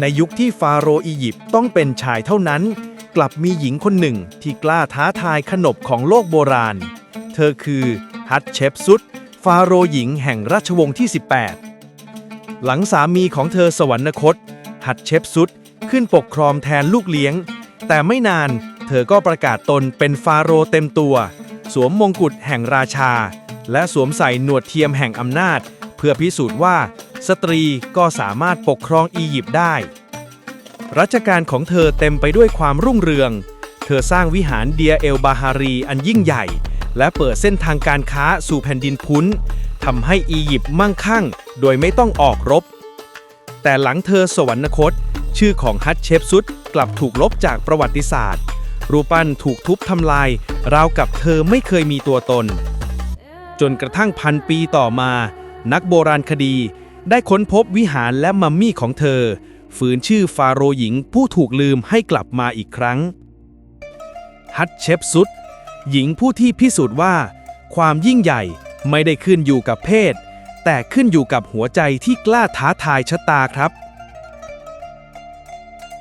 ในยุคที่ฟาโรห์อียิปต์ต้องเป็นชายเท่านั้น กลับมีหญิงคนหนึ่งที่กล้าท้าทายขนบของโลกโบราณ เธอคือฮัตเชปซุตฟาโรห์หญิงแห่งราชวงศ์ที่ 18 หลังสามีของเธอสวรรคต ฮัตเชปซุตขึ้นปกครองแทนลูกเลี้ยง แต่ไม่นานเธอก็ประกาศตนเป็นฟาโรห์เต็มตัว สวมมงกุฎแห่งราชา และสวมใส่หนวดเทียมแห่งอำนาจ เพื่อพิสูจน์ว่า สตรีก็สามารถปกครองอียิปต์ได้ รัชกาลของเธอเต็มไปด้วยความรุ่งเรือง เธอสร้างวิหารเดียเอลบาฮารีอันยิ่งใหญ่ และเปิดเส้นทางการค้าสู่แผ่นดินพุ้นทำให้อียิปต์มั่งคั่ง โดยไม่ต้องออกรบ แต่หลังเธอสวรรคต ชื่อของฮัตเชปซุตกลับถูกลบจากประวัติศาสตร์ รูปปั้นถูกทุบทำลาย ราวกับเธอไม่เคยมีตัวตน จนกระทั่งพันปีต่อมา นักโบราณคดี ได้ค้นพบวิหารและมัมมี่ของเธอ ฝืนชื่อฟาโรหญิงผู้ถูกลืมให้กลับมาอีกครั้ง ฮัตเชปซุดหญิงผู้ที่พิสูจน์ว่า ความยิ่งใหญ่ไม่ได้ขึ้นอยู่กับเพศ แต่ขึ้นอยู่กับหัวใจที่กล้าท้าทายชะตาครับ